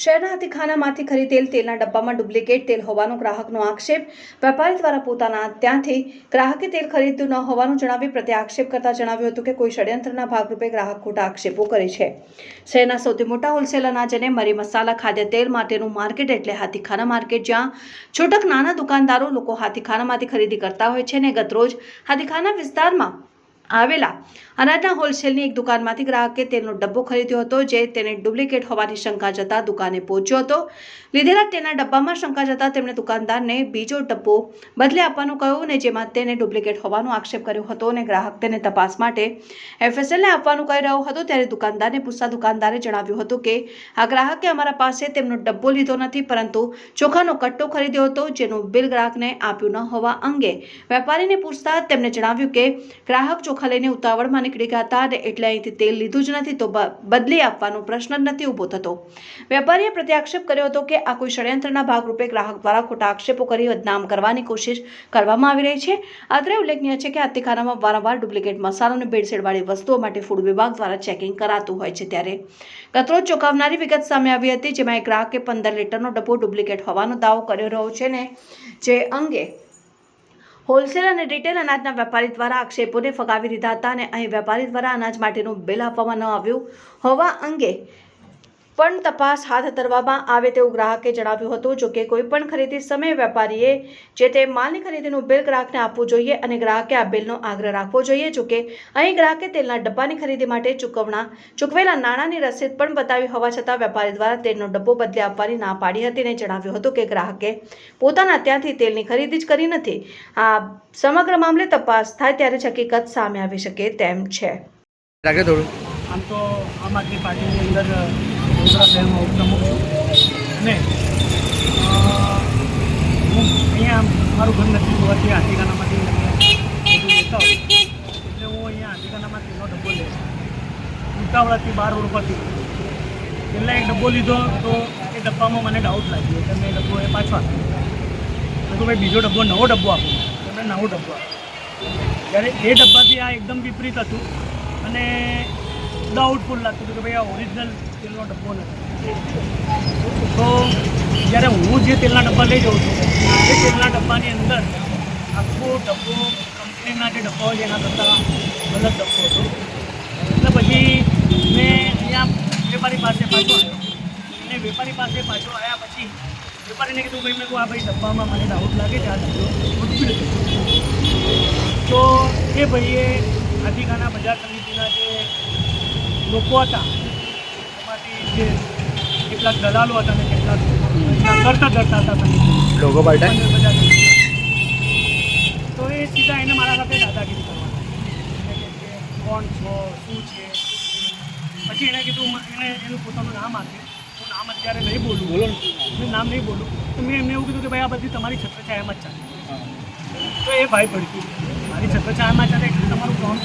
શહેરના હાથીખાનામાંથી ખરીદેલ તેલના ડબ્બામાં ડુપ્લિકેટ તેલ હોવાનો ગ્રાહકનો આક્ષેપ. વેપારી દ્વારા પોતાના ત્યાંથી ગ્રાહકે તેલ ખરીદ્યું ન હોવાનું જણાવી પ્રત્યે આક્ષેપ કરતા જણાવ્યું હતું કે કોઈ ષડયંત્રના ભાગરૂપે ગ્રાહક ખોટા આક્ષેપો કરે છે. શહેરના સૌથી મોટા હોલસેલ અનાજને મરી મસાલા, ખાદ્ય તેલ માટેનું માર્કેટ એટલે હાથીખાના માર્કેટ, જ્યાં છૂટક નાના દુકાનદારો લોકો હાથીખાનામાંથી ખરીદી કરતા હોય છે અને ગતરોજ હાથીખાના વિસ્તારમાં આવેલા. અનાજના હોલસેલની એક દુકાનમાંથી ગ્રાહકે તેલનો ડબ્બો ખરીદ્યો હતો, જે તેને ડુપ્લિકેટ હોવાની શંકા જતા દુકાને પહોંચ્યો હતો. લીધેલા તેના ડબ્બામાં શંકા જતા તેમણે દુકાનદારને બીજો ડબ્બો બદલે આપવાનું કહ્યું અને જેમાં તેને ડુપ્લિકેટ હોવાનો આક્ષેપ કર્યો હતો અને ગ્રાહક તેને તપાસ માટે એફએસએલને આપવાનું કહી રહ્યો હતો. ત્યારે દુકાનદારને પૂછતા દુકાનદારે જણાવ્યું હતું કે, આ ગ્રાહકે અમારા પાસે તેમનો ડબ્બો લીધો નથી, પરંતુ ચોખાનો કટ્ટો ખરીદ્યો હતો, જેનું બિલ ગ્રાહકને આપ્યું ન હોવા અંગે. વેપારીને પૂછતા તેમણે જણાવ્યું કે, ગ્રાહક ચોખા લઈને ઉતાવળમાં નીકળી ગયા હતા અને એટલે અહીંથી તેલ લીધું જ નથી તો બદલી આપવાનો પ્રશ્ન જ નથી ઊભો થતો. વેપારીએ પ્રત્યાક્ષેપ કર્યો હતો કે આ કોઈ ષડયંત્રના ભાગરૂપે ગ્રાહક દ્વારા ખોટા આક્ષેપો કરી બદનામ કરવાની કોશિશ કરવામાં આવી રહી છે. અત્રે ઉલ્લેખનીય છે કે હાથીખાનામાં વારંવાર ડુપ્લિકેટ મસાલો અને ભેળસેળવાળી વસ્તુઓ માટે ફૂડ વિભાગ દ્વારા ચેકિંગ કરાતું હોય છે ત્યારે. ગતરોજ ચોંકાવનારી વિગત સામે આવી હતી જેમાં એક ગ્રાહકે પંદર લીટરનો ડબ્બો ડુપ્લિકેટ હોવાનો દાવો કર્યો રહ્યો છે ને, જે અંગે હોલસેલ અને રિટેલ અનાજના વેપારી દ્વારા આક્ષેપોને ફગાવી દીધા હતા અને અહીં વેપારી દ્વારા અનાજ માટેનું બિલ આપવામાં ન આવ્યું હોવા અંગે પણ તપાસ હાથ ધરવામાં આવે તેવું ગ્રાહકે જણાવ્યું હતું. જો કે કોઈ પણ ખરીદી સમયે વેપારીએ જે તે માલની ખરીદીનું બિલ ગ્રાહકને આપવું જોઈએ અને ગ્રાહકે આ બિલનો આગ્રહ રાખવો જોઈએ જો કે અહીં ગ્રાહકે તેલના ડબ્બાની ખરીદી માટે ચૂકવણા ચૂકવેલા નાણાંની રસીદ પણ બતાવી હોવા છતાં વેપારી દ્વારા તેલનો ડબ્બો બદલી આપવાની ના પાડી હતી અને જણાવ્યું હતું કે ગ્રાહકે પોતાના ત્યાંથી તેલની ખરીદી જ કરી નથી. આ સમગ્ર મામલે તપાસ થાય ત્યારે જ હકીકત સામે આવી શકે તેમ છે. આમ તો આમ આદમી પાર્ટીની અંદર વડોદરા શહેરમાં ઉપપ્રમુખ છું. અને હું અહીંયા મારું ઘર નથી હોવાથી બધું લેતા હોય એટલે હું અહીંયા હાથીખાનામાંથી નો ડબ્બો લઈશ ઉતાવળાથી બાર રોડ પરથી પહેલાં એક ડબ્બો લીધો તો એ ડબ્બામાં મને ડાઉટ લાગ્યો એટલે મેં ડબ્બો એ પાછો આપ્યો. તો ભાઈ, બીજો ડબ્બો, નવો ડબ્બો આપો. મેં નવો ડબ્બો આપ્યો ત્યારે એ ડબ્બાથી આ એકદમ વિપરીત હતું. અને ડાઉટફુલ લાગતું હતું કે ભાઈ આ ઓરિજિનલ તેલનો ડબ્બો નથી. તો જ્યારે હું જે તેલના ડબ્બા લઈ જાઉં છું, એ તેલના ડબ્બાની અંદર આખો ડબ્બો કંપનીના જે ડબ્બા હોય એના કરતાં અલગ ડબ્બો હતો. એટલે પછી મેં અહીંયા વેપારી પાસે પાછો આવ્યો. અને વેપારી પાસે પાછો આવ્યા પછી વેપારીને કીધું, ભાઈ, મેં કહું આ ભાઈ ડબ્બામાં મને ડાઉટ લાગે છે, આ ડબ્બો તો એ ભાઈએ હાથીખાના બજાર સમિતિના જે લોકો હતા. એમાંથી જે કેટલાક દલાલો હતા અને કેટલાક કરતા ધરતા હતા. લોકો બજાર તો એ સીધા એને મારા સાથે દાદાગીરી કરવાના. કે કોણ છો શું છે? પછી એણે કીધું એણે એનું પોતાનું નામ આપ્યું હું નામ અત્યારે નહીં બોલું. બોલો હું નામ નહીં બોલું. તો મેં એમને એવું કીધું કે ભાઈ આ બધી તમારી છત્રછાયામાં જ ચાલે. તો એ ભાઈ ભડકી મારી છત્રછાયામાં ચાલે એટલે તમારું કોણ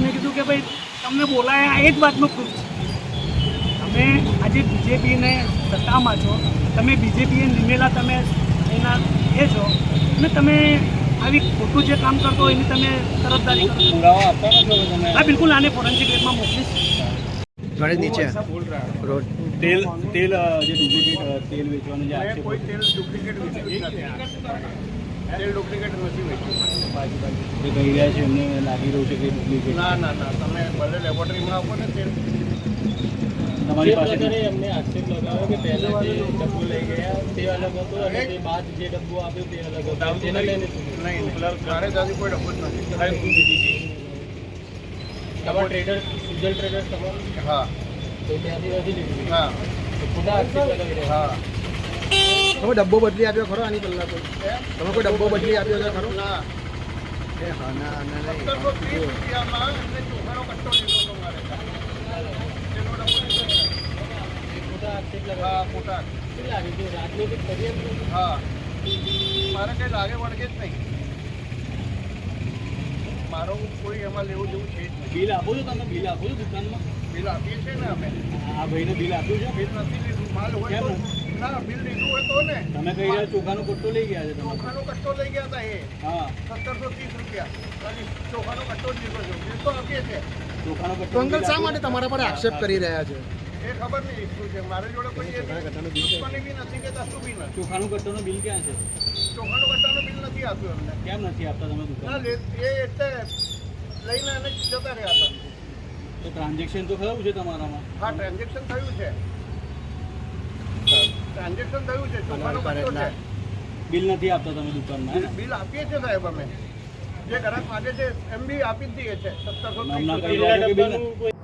મેં કીધું કે ભાઈ તમને બોલાયા આ એક વાતનો પ્રૂફ તમે આજે બીજેપીને સત્તામાં છો તમે બીજેપીએ નિમેલા તમે એના એ છો અને તમે આવી ખોટું જે કામ કરતો હોય એની તમે તરફદારી કરો પુરાવા આપવાના છો તમે? હા બિલકુલ આને ફોરેન્સિક લેબમાં મોકલીશ ગણેશ નીચે. રોડ. તેલ તેલ જે ડુપ્લિકેટ તેલ વેચવાનું જે કોઈ તેલ ડુપ્લિકેટ તેલ ડુપ્લિકેટ નથી વેચ્યું. જે કહી રહ્યા છે એમને લાગી રહ્યું છે કે ડુપ્લિકેટ. ના ના ના તમે ભલે લેબોરેટરીમાં આપો ને તેલ. તમારી પાસે એમને આક્ષેપ લગાવ્યો કે પહેલા જે ડબ્બો લઈ ગયા તે અલગ હતો અને તે બાદ જે ડબ્બો આપ્યો તે અલગ હતો. તેને લઈને નહીં ઘરે દાદી કોઈ ડબ્બો જ નથી. તમારા ટ્રેડર સુજલ ટ્રેડર તમારું? હા. તો ત્યાંથી નથી લીધું? હા. તો ખોટા આક્ષેપ લગાવી રહ્યા હા. તમે ડબ્બો બદલી આપ્યો ખરો આની પહેલા કોઈ તમે કોઈ ડબ્બો બદલી આપ્યો છે ખરો? ના એ હા ના ના સત્તરસો ત્રીસ રૂપિયામાં એમને ચોખાનો કટ્ટો લીધો હતો મારે. તેનો ડબ્બો લીધો છે. એ ખોટા આક્ષેપ હા લગાવ્યા ખોટા શું લાગે છે રાજનૈતિક ષડયંત્ર હા. મારે કંઈ લાગે વળગે જ નહીં. મારો કોઈ એમાં લેવું જેવું છે જ નહીં. બિલ આપો છો તમે? બિલ આપો છો દુકાનમાં? બિલ આપીએ છીએ ને અમે. આ ભાઈને બિલ આપ્યું છે? બિલ નથી લીધું. માલ હોય કેમ? તો ના બિલ લીધું હોય તો ને. તમે કહી રહ્યા ચોખાનો કટ્ટો લઈ ગયા છે ચોખાનો કટ્ટો લઈ ગયા હતા એ. હા. સત્તરસો ત્રીસ રૂપિયા. ચોખાનો કટ્ટો જ લીધો છે. બિલ તો આપીએ છે. ચોખાનો કટ્ટો અંકલ શા માટે તમારા પર આક્ષેપ કરી રહ્યા છે? એ ખબર નહીં શું છે? મારી જોડે કોઈ એ દુશ્મની બી નથી કે કશું બી નથી. ચોખાનું કટ્ટોનો બિલ ક્યાં છે? ચોખાનું કટ્ટાનું બિલ નથી આપ્યું અમને. કેમ નથી આપતા તમે દુકાન? એ એટલે લઈને એને જતા રહ્યા હતા. તો ટ્રાન્ઝેક્શન તો ખરું છે તમારામાં? હા ટ્રાન્ઝેક્શન થયું છે. ટ્રાન્ઝેક્શન થયું છે ચોખાનો છે. બિલ નથી આપતા તમે દુકાનમાં બિલ આપીએ છીએ સાહેબ અમે. જે ગ્રાહક માગે છે એમ બી આપી જ દઈએ છે સત્તરસો